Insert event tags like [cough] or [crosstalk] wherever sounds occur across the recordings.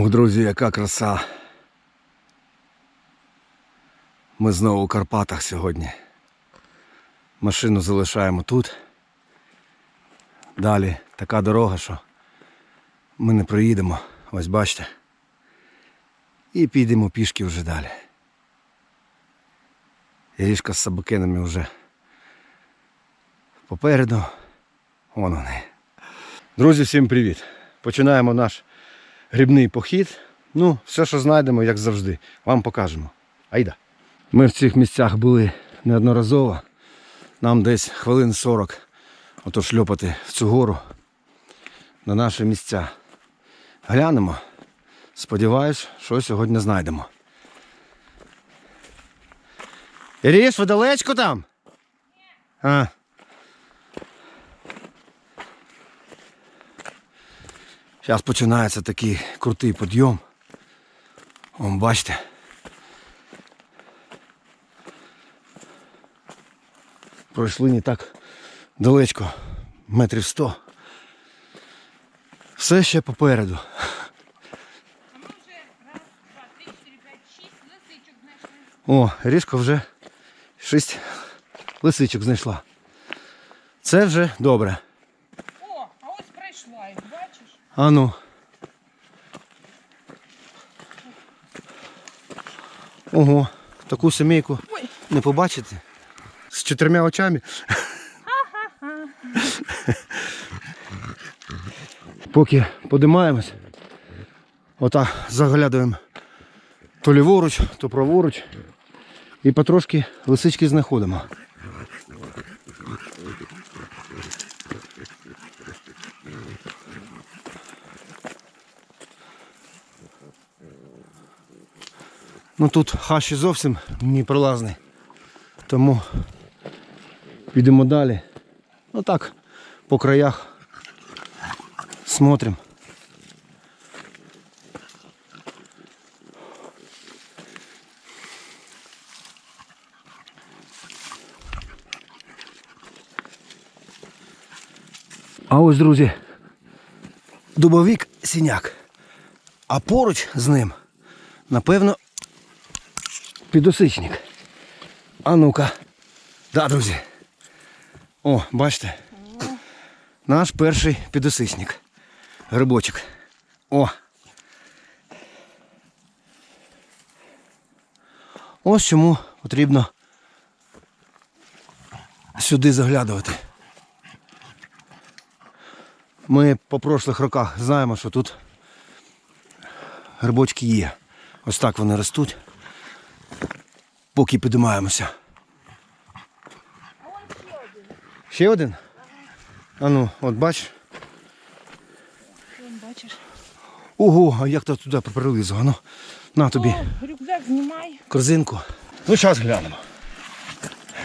Ох, друзі, яка краса. Ми знову у Карпатах сьогодні. Машину залишаємо тут. Далі така дорога, що ми не проїдемо. Ось бачите. І підемо пішки вже далі. Ріжка з собакинами вже попереду. Вон вони. Друзі, всім привіт! Починаємо наш грибний похід. Ну, все, що знайдемо, як завжди, вам покажемо. Айда. Ми в цих місцях були неодноразово. Нам десь хвилин 40 ото шльопати в цю гору на наші місця. Глянемо. Сподіваюсь, що сьогодні знайдемо. Іріш, ви далечко там? А. Зараз починається такий крутий підйом. Вон, бачите. Пройшли не так далечко, метрів сто. Все ще попереду. О, ріжка вже шість лисичок знайшла. Це вже добре. О, а ось пройшла їх, бачиш? А ну. Ого, таку семейку Ой. не побачите. З чотирма очами. Поки подимаємось, отак заглядуємо то ліворуч, то праворуч. І потрошки лисички знаходимо. Ну тут хащі зовсім не пролазний. Тому підемо далі. Ну так, по краях смотрим. А ось, друзі, дубовик сіняк. А поруч з ним, напевно, підосичник. А ну-ка. Да, друзі. О, бачите? Наш перший підосичник. Грибочок. О. Ось чому потрібно сюди заглядувати. Ми по прошлих роках знаємо, що тут грибочки є. Ось так вони ростуть поки підіймаємося. Ще один? А ну, от бач. Бачиш. Ого, а як то туди прилизало? Ну, на тобі О, рюкзак знімай. корзинку. Ну, зараз глянемо.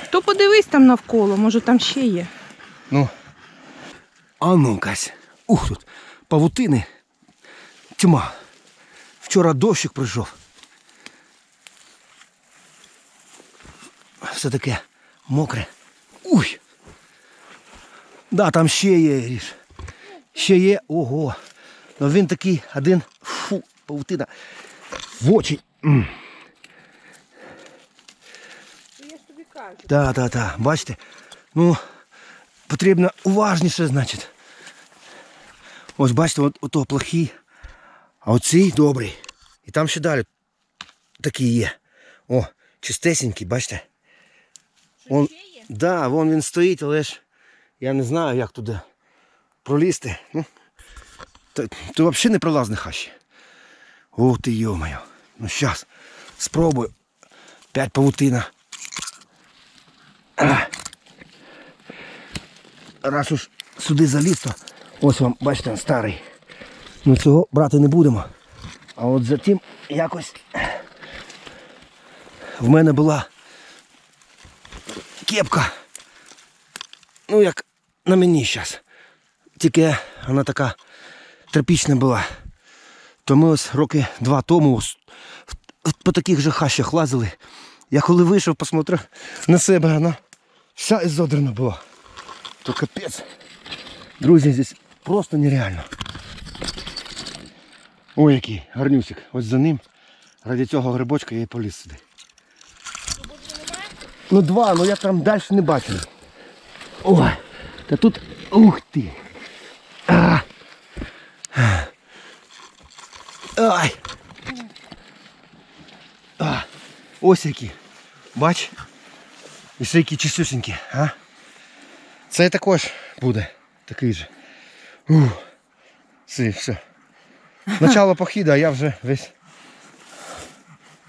То подивись там навколо, може там ще є. Ну. А ну кась. Ух тут. Павутини. Тьма. Вчора дощик прийшов. Все таке мокре. Уй. Да, там ще є ріж. Ще є. Ого. Ну він такий один. Фу, павутина. В очі. Так, так, так. Бачите? Ну, потрібно уважніше, значить. Ось бачите, от, ото плохий, а оцей добрий. І там ще далі такі є. О, чистесенький, бачите? Он, да, вон він стоїть, але ж я не знаю, як туди пролізти. Ну, то, то взагалі не пролазне хащі. О, ти йомаю. Ну щас, спробую. П'ять павутина. Раз уж сюди заліз, то ось вам, бачите, старий. Ми цього брати не будемо. А от за тим якось в мене була кепка. Ну, як на мені зараз. Тільки вона така тропічна була. То ми ось роки два тому по таких же хащах лазили. Я коли вийшов, посмотрев на себе, вона вся ізодрана була. То капець. Друзі, здесь просто нереально. Ой, який гарнюсик. Ось за ним. Ради цього грибочка я і поліз сюди. Ну два, ну я там далі не бачу. Ой, та тут. Ух ти. А. Ай. А. Ось які. Бач? І ще які чистюсенькі, а? Це також буде такий же. Ух. Все, все. Начало похіда, а я вже весь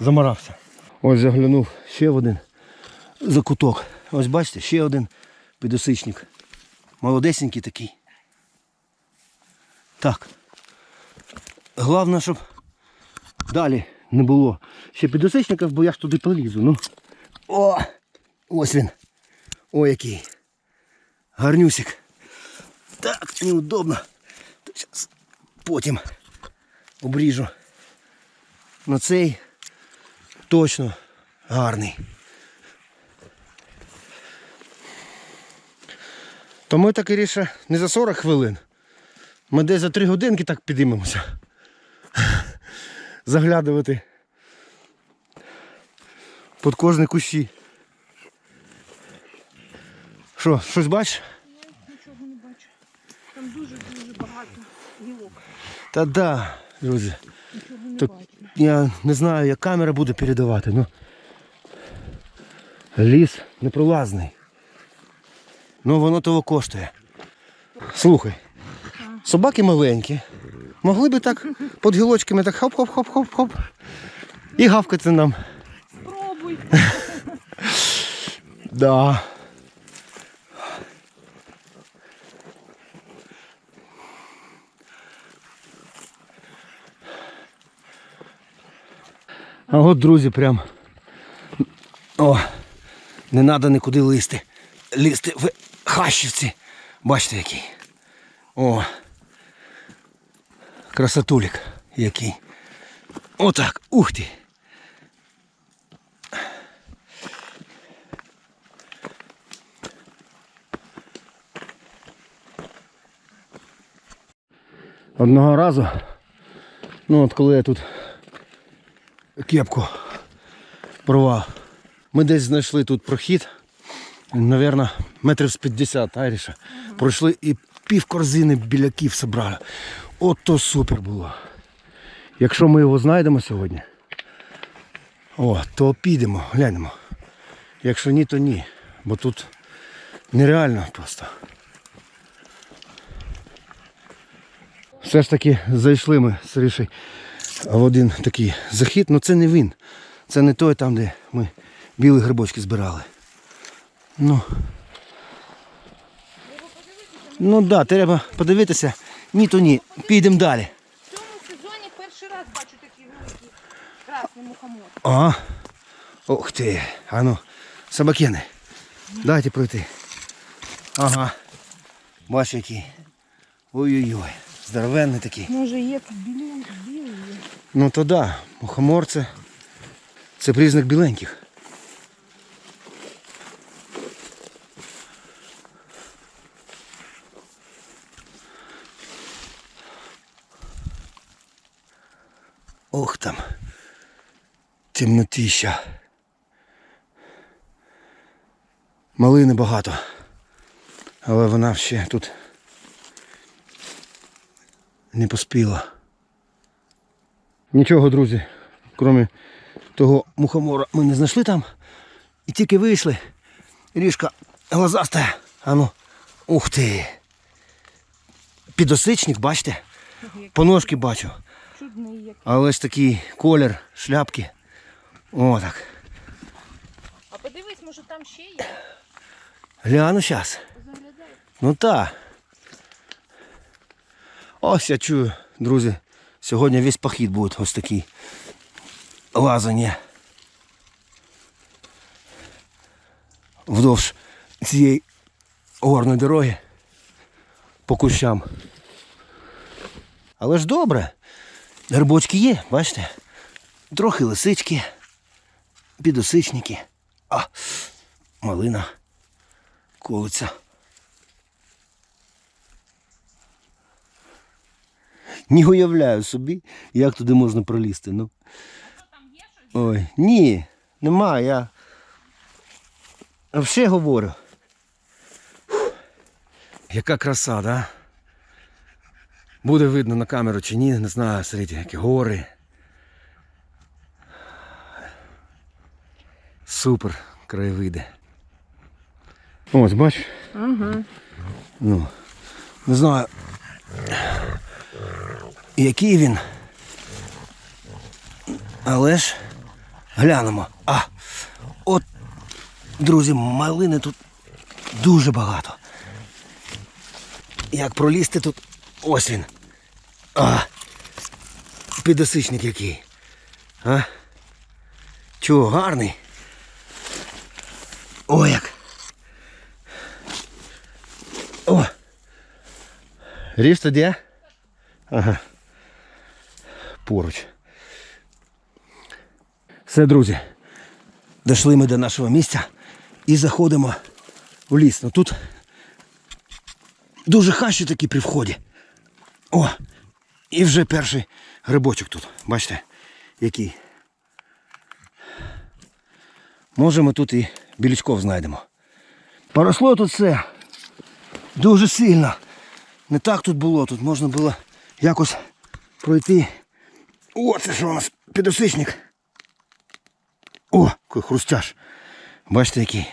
заморався. Ось заглянув ще в один закуток. Ось бачите, ще один підосичник. Молодесенький такий. Так. Головне, щоб далі не було ще підосичників, бо я ж туди полізу. Ну. О! Ось він. О, який. Гарнюсик. Так, неудобно. Зараз потім обріжу. На цей точно гарний. То ми так і ріше не за 40 хвилин. Ми десь за 3 годинки так підіймемося. [laughs] Заглядувати під кожні кущі. Що, щось бачиш? Нічого не бачу. Там дуже-дуже багато гілок. Та да, друзі. Нічого не Так бачу. я не знаю, як камера буде передавати, ну. Ліс непролазний. Ну воно того коштує. Слухай, собаки маленькі. Могли би так під гілочками так хоп-хоп-хоп-хоп-хоп. І гавкати нам. Спробуй. [laughs] Да. А от, друзі, прям. О, не треба нікуди. Лізти в хащівці. Бачите який. О. Красотулік який. Отак. Ух ти. Одного разу, ну от коли я тут кепку порвав, ми десь знайшли тут прохід, мабуть, метрів з 50 Айріша. Пройшли і пів корзини біляків зібрали. От то супер було. Якщо ми його знайдемо сьогодні, о, то підемо, глянемо. Якщо ні, то ні. Бо тут нереально просто. Все ж таки зайшли ми з Рішей в один такий захід, ну це не він. Це не той там, де ми білі грибочки збирали. Ну. Ну так, да, треба подивитися. Ні, то ні. Підемо далі. В цьому сезоні перший раз бачу такі великі красні мухомор. Ага. Ух ти. А ну, собакени. Дайте пройти. Ага. Бач який. Ой-ой-ой. Здоровенний такий. Може є тут білі, білі. Ну то да, мухомор це, це признак біленьких. Ох там. Темнотища. Малини багато. Але вона ще тут не поспіла. Нічого, друзі, крім того мухомора ми не знайшли там. І тільки вийшли. Ріжка глазаста. Ану. Ух ти. Підосичник, бачите? По ножки бачу. Чудний як. Але ж такий колір, шляпки. О, так. А подивись, може там ще є. Гляну зараз. Ну та. Ось я чую, друзі. Сьогодні весь похід буде ось такий. Лазання. Вдовж цієї горної дороги по кущам. Але ж добре. Грибочки є, бачите? Трохи лисички, підосичники. А, малина колиться. Не уявляю собі, як туди можна пролізти. Ну. Ой, ні, нема, я. Все говорю. Яка краса, да? Буде видно на камеру чи ні, не знаю, серед які гори. Супер краєвиди. Ось, бач. Ага. Ну, не знаю. Який він. Але ж глянемо. А, от, друзі, малини тут дуже багато. Як пролізти тут. Ось він. А, підосичник який. А? Чого, гарний? О, як. О! Ріж тоді? Ага. Поруч. Все, друзі. Дійшли ми до нашого місця і заходимо в ліс. Ну тут дуже хащі такі при вході. О! І вже перший грибочок тут. Бачите, який. Може ми тут і білючков знайдемо. Поросло тут все. Дуже сильно. Не так тут було, тут можна було якось пройти. О, це що у нас підосичник. О, який хрустяш. Бачите який.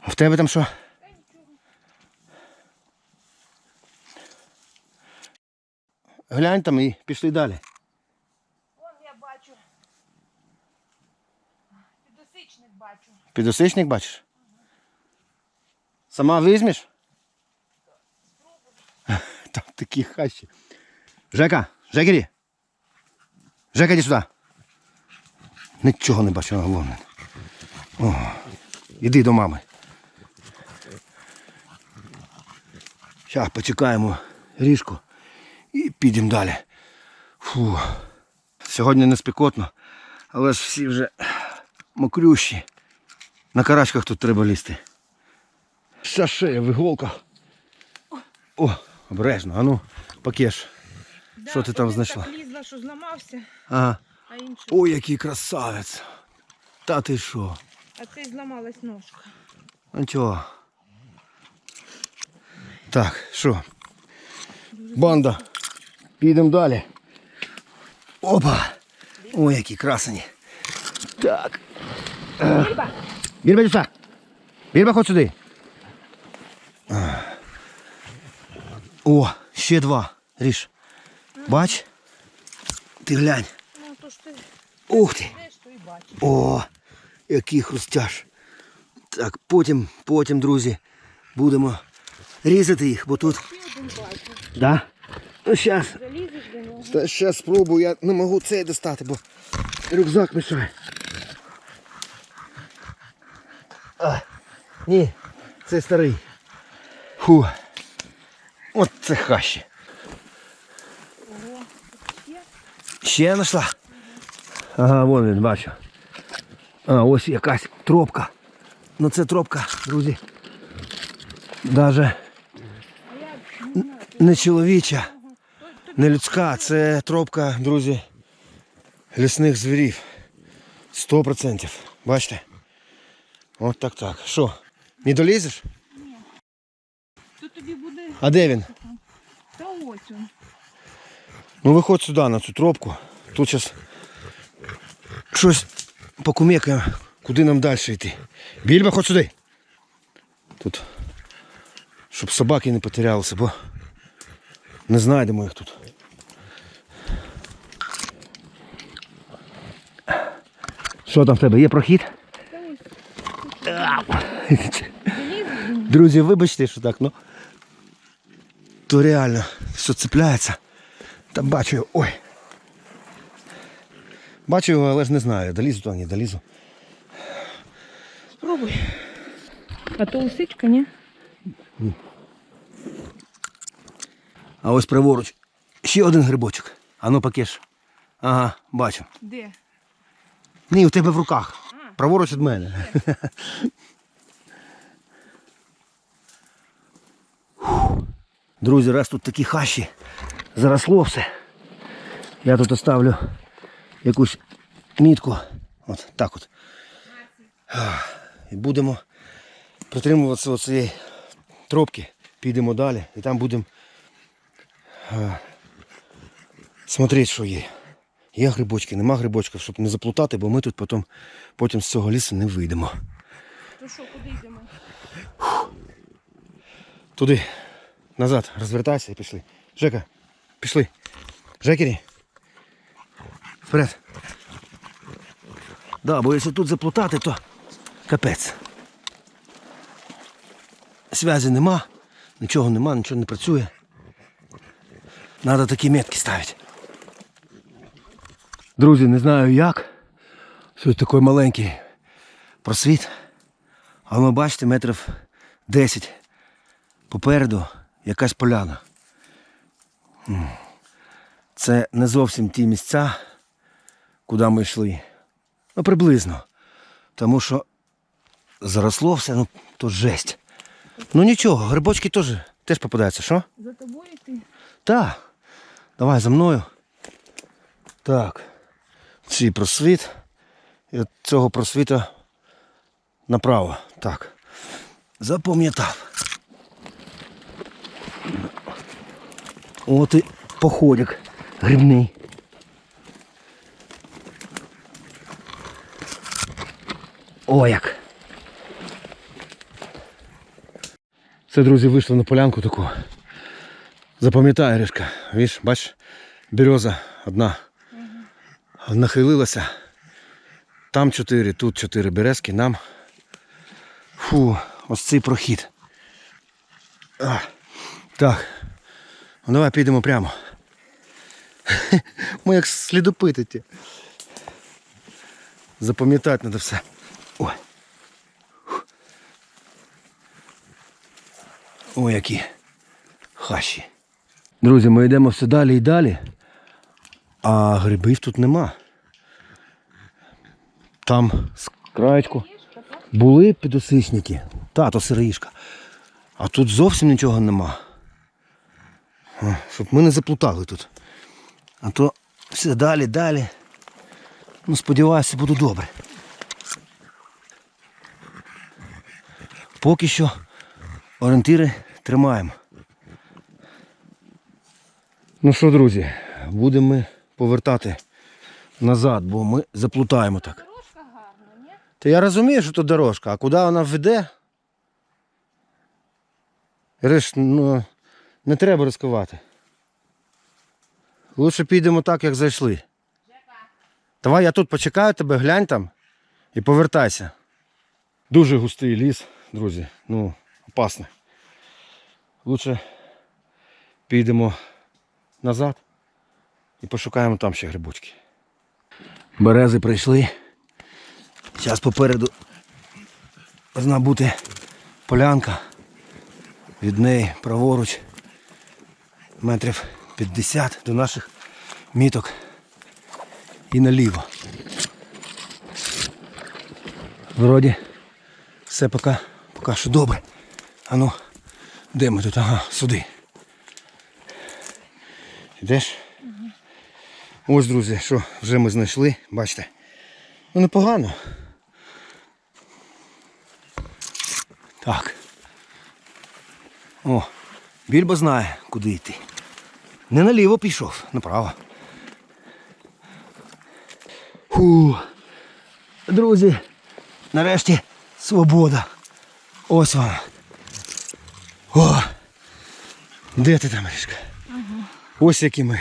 А в тебе там що? Глянь там і пішли далі. Вон я бачу. Підосичник бачу. Підосичник бачиш? Сама візьмеш? [laughs] Там такі хащі. Жека, Жекері. Жека, іди сюди. Нічого не бачу, головне. О, іди до мами. Зараз почекаємо ріжку і підемо далі. Фу. Сьогодні не спекотно, але ж всі вже мокрющі. На карачках тут треба лізти. Вся шея в іголках. О, обережно, а ну, пакеш. Що ти там знайшла? Так лізла, що зламався, Ага. а інший. Ой, який красавець. Та ти що? А цей зламалась ножка. Ну чого? Так, що? Банда. Підемо далі. Опа! Ой, які красені. Так. Більба! Більба, дюса. Більба, ходь сюди. О, ще два. Ріж. Бач? Ти глянь. Ну то ж ти Ух ти. О, який хрустяш. Так, потім, потім, друзі, будемо різати їх, бо тут. Да? Ну зараз. Зараз спробую, я не можу цей достати, бо рюкзак мішає. А, ні, це старий. Фу. От це хащі. Ще знайшла? Ага, вон він, бачу. А, ось якась тропка. Ну це тропка, друзі. Даже не чоловіча, не людська, це тропка, друзі, лісних звірів. Сто процентів. Бачите? От так так. Що? Не долізеш? Ні. Тут тобі буде. А де він? Та ось він. Ну виходь сюди на цю тропку. Тут зараз щось покумекаємо, куди нам далі йти. Більба, ходь сюди. Тут. Щоб собаки не потерялися, бо не знайдемо їх тут. Що там в тебе? Є прохід? Друзі, вибачте, що так, ну. То реально все цепляється. Та бачу його. Ой. Бачу його, але ж не знаю, долізу то, не долізу. Спробуй. А то усичка, ні? А ось праворуч. Ще один грибочок. А ну пакеш. Ага, бачу. Де? Ні, у тебе в руках. Праворуч від мене. Друзі, раз тут такі хащі, заросло все. Я тут оставлю якусь мітку. От так от. І будемо притримуватися оцієї тропки, підемо далі і там будемо е, що є. Є грибочки, нема грибочків, щоб не заплутати, бо ми тут потім, потім з цього лісу не вийдемо. То що, куди йдемо? Туди, назад, розвертайся і пішли. Жека, пішли. Жекері. Вперед. Да, бо якщо тут заплутати, то капець. Зв'язі нема, нічого нема, нічого не працює. Надо такі метки ставити. Друзі, не знаю як. Тут такий маленький просвіт. А ви бачите, метрів 10 попереду якась поляна. Це не зовсім ті місця, куди ми йшли. Ну, приблизно. Тому що заросло все, ну, то жесть. Ну нічого, грибочки теж, теж попадаються, що? За тобою йти. Так. Давай за мною. Так. Цей просвіт. І от цього просвіта направо. Так. Запам'ятав. От і походик грибний. О, як. Це, друзі, вийшло на полянку таку. Запам'ятай, Ришка. Видиш, бач, береза одна нахилилася. Там чотири, тут чотири березки, нам. Фу, ось цей прохід. А, так. Ну давай підемо прямо. Ми як слідопити. Запам'ятати треба все. Ой. Ой, які хащі. Друзі, ми йдемо все далі і далі, а грибів тут нема. Там з були підосисники. Та, то сироїшка. А тут зовсім нічого нема. Щоб ми не заплутали тут. А то все далі, далі. Ну, сподіваюся, буде добре. Поки що орієнтири тримаємо. Ну що, друзі, будемо ми повертати назад, бо ми заплутаємо так. Дорожка гарна, ні? Та я розумію, що тут дорожка, а куди вона веде? Риш, ну, не треба ризикувати. Лучше підемо так, як зайшли. Давай я тут почекаю тебе, глянь там і повертайся. Дуже густий ліс, друзі. Ну, опасно. Лучше підемо назад і пошукаємо там ще грибочки. Берези прийшли. Зараз попереду повинна бути полянка. Від неї праворуч метрів 50 до наших міток і наліво. Вроді все поки, поки що добре. А ну, де ми тут? Ага, сюди. Йдеш? Ось, друзі, що вже ми знайшли, бачите. Ну непогано. Так. О, більбо знає, куди йти. Не наліво пішов, направо. Фу. Друзі, нарешті свобода. Ось вона. О! Де ти там, Рішка? Ось які ми.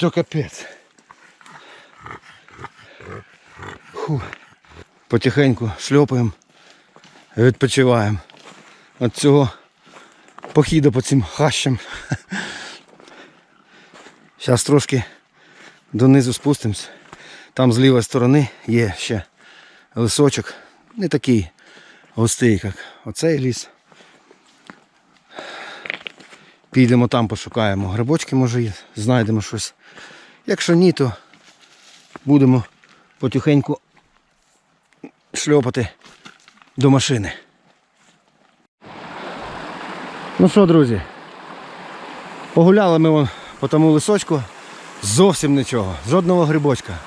То капець. Фу. Потихеньку шльопаємо, відпочиваємо. От цього похіду по цим хащам. [laughs] Зараз трошки донизу спустимось. Там з лівої сторони є ще лисочок. Не такий густий, як оцей ліс. Підемо там, пошукаємо грибочки, може знайдемо щось. Якщо ні, то будемо потихеньку шльопати до машини. Ну що, друзі, Погуляли ми вон по тому лисочку. Зовсім нічого, жодного грибочка.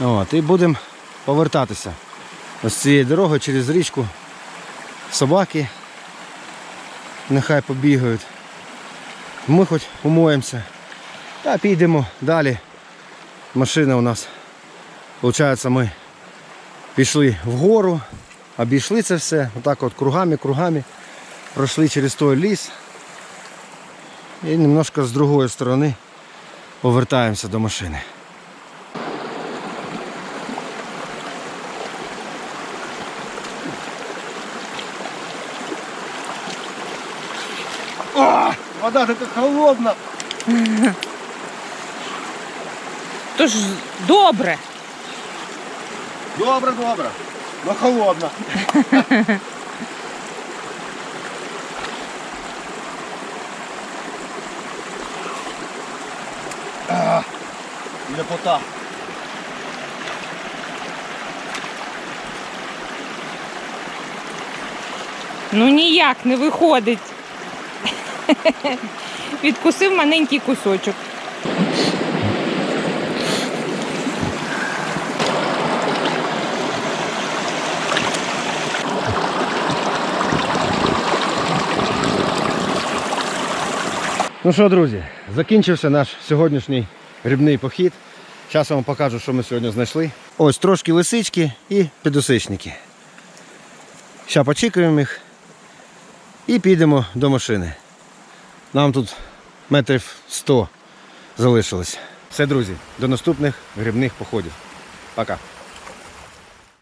От, і будемо повертатися ось цією дорогою через річку. Собаки нехай побігають. Ми хоч умоємося. Та підемо далі. Машина у нас. виходить, ми пішли вгору, обійшли це все, отак от кругами, кругами. Пройшли через той ліс. І немножко з другої сторони повертаємося до машини. Вода така холодна. Тож добре. Добре, добре. Но холодно. [laughs] А, Ляпота. Ну ніяк не виходить. [laughs] Відкусив маленький кусочок. Ну що, друзі, закінчився наш сьогоднішній грибний похід. Зараз вам покажу, що ми сьогодні знайшли. Ось трошки лисички і підосичники. Зараз почекаємо їх і підемо до машини. Нам тут метрів 100 залишилось. Все, друзі, до наступних грибних походів. Пока.